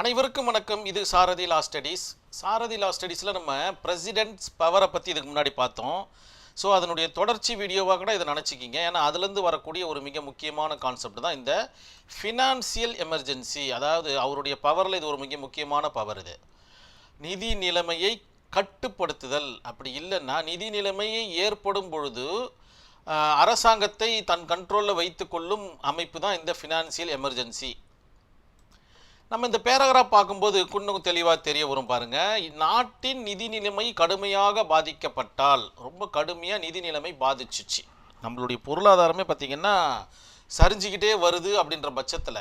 அனைவருக்கும் வணக்கம். இது சாரதி லா ஸ்டடீஸ் சாரதி லா ஸ்டடீஸில் நம்ம பிரசிடென்ட்ஸ் பவரை பற்றி இதுக்கு முன்னாடி பார்த்தோம். ஸோ அதனுடைய தொடர்ச்சி வீடியோவாக கூட இதை நினச்சிக்கிங்க. ஏன்னா அதுலேருந்து வரக்கூடிய ஒரு மிக முக்கியமான கான்செப்ட் தான் இந்த ஃபினான்சியல் எமர்ஜென்சி அதாவது அவருடைய பவரில் இது ஒரு மிக முக்கியமான பவர் இது. நிதி நிலைமையை கட்டுப்படுத்துதல். அப்படி இல்லைன்னா நிதி நிலைமையை ஏற்படும் பொழுது அரசாங்கத்தை தன் கண்ட்ரோலில் வைத்துக்கொள்ளும் அமைப்பு தான் இந்த ஃபினான்சியல் எமர்ஜென்சி நம்ம இந்த பேராகிராஃப் பார்க்கும்போது இன்னும் தெளிவாக தெரிய வரும் பாருங்க. நாட்டின் நிதி நிலைமை கடுமையாக பாதிக்கப்பட்டால் ரொம்ப கடுமையாக நிதி நிலைமை பாதிச்சுச்சு. நம்மளுடைய பொருளாதாரமே பார்த்திங்கன்னா சரிஞ்சிக்கிட்டே வருது அப்படின்ற பட்சத்தில்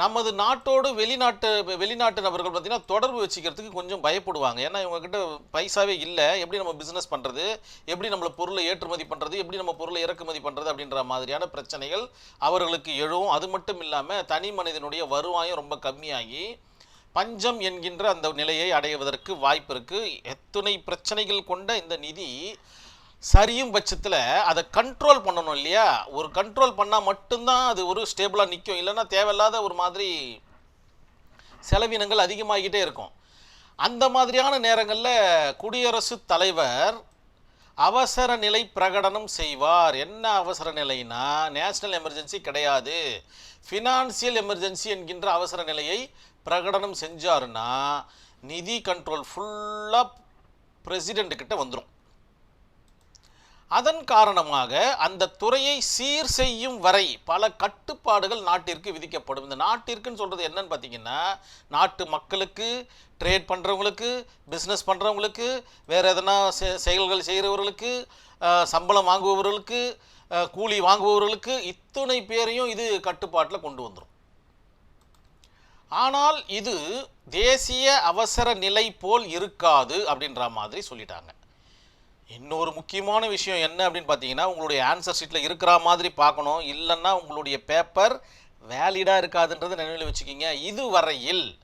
நமது நாட்டோடு வெளிநாட்டு வெளிநாட்டு நபர்கள் பார்த்திங்கன்னா தொடர்பு வச்சுக்கிறதுக்கு கொஞ்சம் பயப்படுவாங்க. ஏன்னா இவங்கக்கிட்ட பைசாவே இல்லை. எப்படி நம்ம பிஸ்னஸ் பண்ணுறது எப்படி நம்மள பொருளை ஏற்றுமதி பண்ணுறது எப்படி நம்ம பொருளை இறக்குமதி பண்ணுறது அப்படின்ற மாதிரியான பிரச்சனைகள் அவர்களுக்கு எழும். அது மட்டும் இல்லாமல் தனி மனிதனுடைய வருவாயும் ரொம்ப கம்மியாகி பஞ்சம் என்கின்ற அந்த நிலையை அடைவதற்கு வாய்ப்பு இருக்குது எத்துணை பிரச்சனைகள் கொண்ட இந்த நிதி சரியும் பட்சத்தில் அதை கண்ட்ரோல் பண்ணணும் இல்லையா? ஒரு கண்ட்ரோல் பண்ணால் மட்டும்தான் அது ஒரு ஸ்டேபிளாக நிற்கும் இல்லைன்னா தேவையில்லாத ஒரு மாதிரி செலவினங்கள் அதிகமாகிக்கிட்டே இருக்கும். அந்த மாதிரியான நேரங்களில் குடியரசுத் தலைவர் அவசர நிலை பிரகடனம் செய்வார். என்ன அவசர நிலைனா நேஷனல் எமர்ஜென்சி கிடையாது. ஃபினான்சியல் எமர்ஜென்சி என்கின்ற அவசர நிலையை பிரகடனம் செஞ்சாருன்னா நிதி கண்ட்ரோல் ஃபுல்லாக பிரசிடெண்ட்டுக்கிட்ட வந்துடும் அதன் காரணமாக அந்த துறையை சீர் செய்யும் வரை பல கட்டுப்பாடுகள் நாட்டிற்கு விதிக்கப்படும். இந்த நாட்டிற்குன்னு சொல்கிறது என்னன்னு பார்த்தீங்கன்னா நாட்டு மக்களுக்கு ட்ரேட் பண்ணுறவங்களுக்கு பிஸ்னஸ் பண்ணுறவங்களுக்கு வேறு எதனா செ- செயல்கள் செய்கிறவர்களுக்கு சம்பளம் வாங்குபவர்களுக்கு கூலி வாங்குபவர்களுக்கு இத்தனை பேரையும் இது கட்டுப்பாட்டில் கொண்டு வந்துடும் ஆனால் இது தேசிய அவசர நிலை போல் இருக்காது அப்படின்ற மாதிரி சொல்லிட்டாங்க. இன்னொரு முக்கியமான விஷயம் என்ன அப்படின்னு பார்த்தீங்கன்னா உங்களுடைய ஆன்சர் ஷீட்டில் இருக்கிற மாதிரி பார்க்கணும். இல்லைன்னா உங்களுடைய பேப்பர் வேலிடாக இருக்காதுன்றதை நினைவில் வச்சுக்கிங்க. இதுவரையில்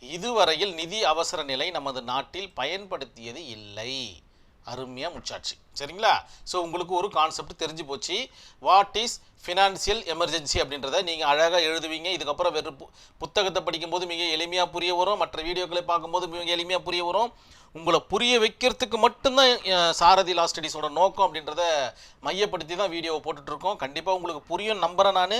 இதுவரையில் நிதி அவசர நிலை நமது நாட்டில் பயன்படுத்தியது இல்லை. அருமையாக முடிச்சாச்சு. சரிங்களா? ஸோ உங்களுக்கு ஒரு கான்செப்ட் தெரிஞ்சு போச்சு. வாட் இஸ் ஃபினான்சியல் எமர்ஜென்சி அப்படின்றத நீங்கள் அழகாக எழுதுவீங்க. இதுக்கப்புறம் வெறும் பு- புத்தகத்தை படிக்கும்போது மிக எளிமையாக புரிய வரும். மற்ற வீடியோக்களை பார்க்கும்போது மிக எளிமையாக புரிய வரும். உங்களை புரிய வைக்கிறதுக்கு மட்டும்தான் சாரதி லா ஸ்டடீஸோட நோக்கம் அப்படின்றத மையப்படுத்தி தான் வீடியோவை போட்டுட்ருக்கோம் கண்டிப்பாக உங்களுக்கு புரியும் நம்புகிறேன் நான்.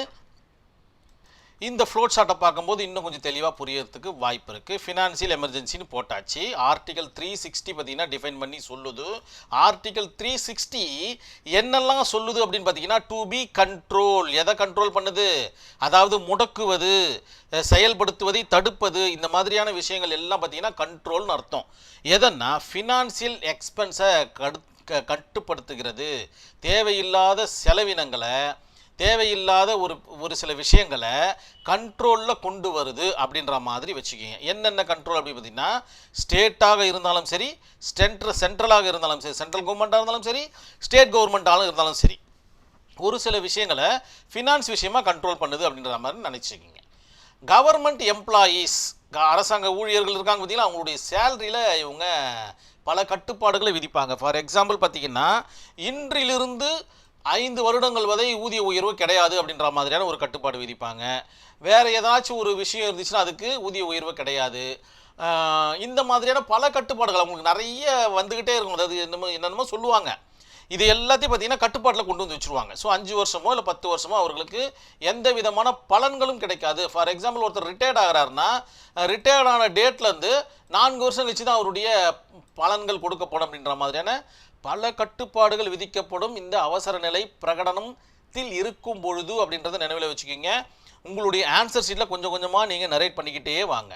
இந்த ஃப்ளோட் சார்ட்டை பார்க்கும்போது இன்னும் கொஞ்சம் தெளிவாக புரியறதுக்கு வாய்ப்பு இருக்குது ஃபினான்சியல் எமர்ஜென்சின்னு போட்டாச்சு. ஆர்டிகல் த்ரீ சிக்ஸ்டி பார்த்தீங்கன்னா டிஃபைன் பண்ணி சொல்லுது. ஆர்டிகல் த்ரீ சிக்ஸ்டி என்னெல்லாம் சொல்லுது அப்படின்னு பார்த்தீங்கன்னா டு பி கண்ட்ரோல் எதை கண்ட்ரோல் பண்ணுது? அதாவது முடக்குவது செயல்படுத்துவதை தடுப்பது இந்த மாதிரியான விஷயங்கள் எல்லாம் பார்த்தீங்கன்னா கண்ட்ரோல்னு அர்த்தம். எதன்னா ஃபினான்சியல் எக்ஸ்பென்ஸை கடு க- கட்டுப்படுத்துகிறது. தேவையில்லாத செலவினங்களை தேவையில்லாத ஒரு ஒரு சில விஷயங்களை கண்ட்ரோலில் கொண்டு வருது அப்படின்ற மாதிரி வச்சுக்கிங்க. என்னென்ன கண்ட்ரோல் அப்படின்னு பார்த்தீங்கன்னா ஸ்டேட்டாக இருந்தாலும் சரி ஸ்டென்ட்ர சென்ட்ரலாக இருந்தாலும் சரி சென்ட்ரல் கவர்மெண்ட்டாக இருந்தாலும் சரி ஸ்டேட் கவர்மெண்ட்டாலும் இருந்தாலும் சரி ஒரு சில விஷயங்களை ஃபினான்ஸ் விஷயமா கண்ட்ரோல் பண்ணுது அப்படின்ற மாதிரி நினச்சிக்கிங்க. கவர்மெண்ட் எம்ப்ளாயீஸ் அரசாங்க ஊழியர்கள் இருக்காங்க பார்த்தீங்கன்னா அவங்களுடைய சேலரியில் இவங்க பல கட்டுப்பாடுகளை விதிப்பாங்க. ஃபார் எக்ஸாம்பிள் பார்த்தீங்கன்னா இன்றிலிருந்து ஐந்து வருடங்கள் வரை ஊதிய உயர்வு கிடையாது அப்படின்ற மாதிரியான ஒரு கட்டுப்பாடு விதிப்பாங்க. வேறு ஏதாச்சும் ஒரு விஷயம் இருந்துச்சுன்னா அதுக்கு ஊதிய உயர்வு கிடையாது. இந்த மாதிரியான பல கட்டுப்பாடுகள் அவங்களுக்கு நிறைய வந்துக்கிட்டே இருக்கும். அதாவது என்னமோ என்னென்னமோ சொல்லுவாங்க. இது எல்லாத்தையும் பார்த்தீங்கன்னா கட்டுப்பாட்டில் கொண்டு வந்து வச்சுருவாங்க. ஸோ அஞ்சு வருஷமோ இல்லை பத்து வருஷமோ அவர்களுக்கு எந்த விதமான பலன்களும் கிடைக்காது. ஃபார் எக்ஸாம்பிள் ஒருத்தர் ரிட்டையர்ட் ஆகிறாருன்னா ரிட்டையர்ட் ஆன டேட்லேருந்து நான்கு வருஷம் கழிச்சு தான் அவருடைய பலன்கள் கொடுக்கப்படும் அப்படின்ற மாதிரியான பல கட்டுப்பாடுகள் விதிக்கப்படும் இந்த அவசர நிலை பிரகடனத்தில் இருக்கும் பொழுது அப்படின்றத நினைவில் வச்சுக்கோங்க. உங்களுடைய ஆன்சர் ஷீட்டில் கொஞ்சம் கொஞ்சமாக நீங்கள் நரேட் பண்ணிக்கிட்டே வாங்க.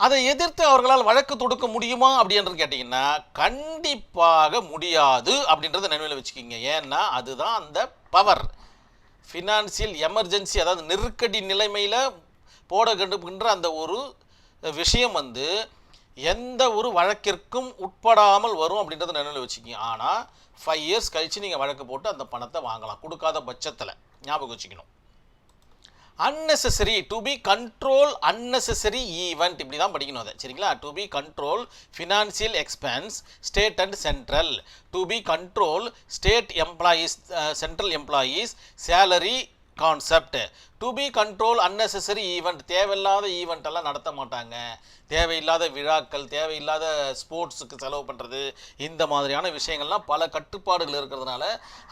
அதை எதிர்த்து அவர்களால் வழக்கு தொடுக்க முடியுமா அப்படின்றது கேட்டிங்கன்னா கண்டிப்பாக முடியாது அப்படின்றத நினைவில் வச்சுக்கிங்க. ஏன்னா அதுதான் அந்த பவர் ஃபினான்சியல் எமர்ஜென்சி அதாவது நெருக்கடி நிலைமையில் போட கண்டுக்கின்ற அந்த ஒரு விஷயம் வந்து எந்த ஒரு வழக்கிற்கும் உட்படாமல் வரும் அப்படின்றத நினைவில் வச்சுக்கிங்க. ஆனால் ஃபைவ் இயர்ஸ் கழித்து நீங்கள் வழக்கு போட்டு அந்த பணத்தை வாங்கலாம். கொடுக்காத பட்சத்தில் ஞாபகம் வச்சுக்கணும். Unnecessary to be control unnecessary event இப்படி தான் படிக்கணும் அதை. சரிங்களா? To be control financial expense state and central to be control state employees central employees salary concept to be control unnecessary event தேவையில்லாத ஈவெண்ட் எல்லாம் நடத்த மாட்டாங்க. தேவையில்லாத விழாக்கள் தேவையில்லாத ஸ்போர்ட்ஸுக்கு செலவு பண்ணுறது இந்த மாதிரியான விஷயங்கள்லாம் பல கட்டுப்பாடுகள் இருக்கிறதுனால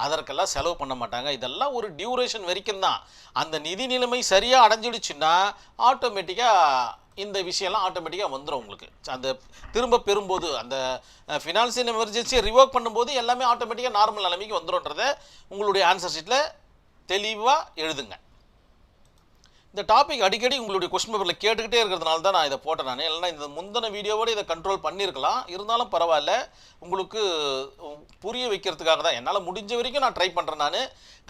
அதற்கெல்லாம் செலவு பண்ண மாட்டாங்க. இதெல்லாம் ஒரு டியூரேஷன் வரைக்கும் தான். அந்த நிதி நிலைமை சரியாக அடைஞ்சிடுச்சுன்னா ஆட்டோமேட்டிக்காக இந்த விஷயம்லாம் ஆட்டோமேட்டிக்காக வந்துடும் உங்களுக்கு. அந்த திரும்ப பெறும்போது அந்த ஃபினான்சியல் எமர்ஜென்சியை ரிவோக் பண்ணும்போது எல்லாமே ஆட்டோமேட்டிக்காக நார்மல் நிலைமைக்கு வந்துடும்ன்றத உங்களுடைய ஆன்சர் ஷீட்டில் தெளிவாக எழுதுங்க. இந்த டாபிக் அடிக்கடி உங்களுடைய கொஸ்டின் பேப்பரில் கேட்டுக்கிட்டே இருக்கிறதுனால தான் நான் இதை போட்டேன் நான். இல்லைனா இந்த முந்தின வீடியோவோட இதை கண்ட்ரோல் பண்ணியிருக்கலாம். இருந்தாலும் பரவாயில்ல. உங்களுக்கு புரிய வைக்கிறதுக்காக தான். என்னால் முடிஞ்ச வரைக்கும் நான் ட்ரை பண்ணுறேன் நான்.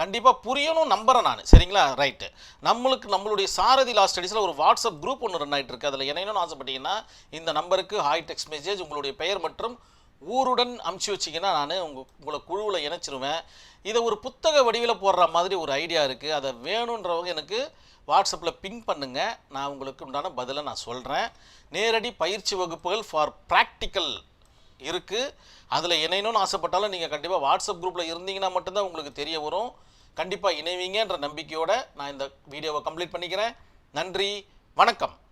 கண்டிப்பாக புரியணும் நம்புறேன் நான். சரிங்களா? ரைட்டு நம்மளுக்கு நம்மளுடைய சாரதி லாஸ்ட் ஸ்டடீஸில் ஒரு வாட்ஸ்அப் குரூப் ஒன்று ரன் ஆகிட்டு இருக்குது அதில் இணையணும்னு ஆசைப்பட்டீங்கன்னா இந்த நம்பருக்கு ஹாய் டெக்ஸ்ட் மெசேஜ் உங்களுடைய பெயர் மற்றும் ஊருடன் அமுச்சு வச்சிங்கன்னா நான் உங்கள் உங்களை குழுவில் இணைச்சிருவேன். இதை ஒரு புத்தக வடிவில் போடுற மாதிரி ஒரு ஐடியா இருக்குது அதை வேணுன்றவங்க எனக்கு வாட்ஸ்அப்பில் பிங் பண்ணுங்கள் நான் உங்களுக்கு உண்டான பதிலை நான் சொல்கிறேன் நேரடி பயிற்சி வகுப்புகள் ஃபார் ப்ராக்டிக்கல் இருக்குது அதில் இணையணும்னு ஆசைப்பட்டாலும் நீங்கள் கண்டிப்பாக வாட்ஸ்அப் குரூப்பில் இருந்தீங்கன்னா மட்டும்தான் உங்களுக்கு தெரிய வரும். கண்டிப்பாக இணைவீங்கன்ற நம்பிக்கையோடு நான் இந்த வீடியோவை கம்ப்ளீட் பண்ணிக்கிறேன். நன்றி. வணக்கம்.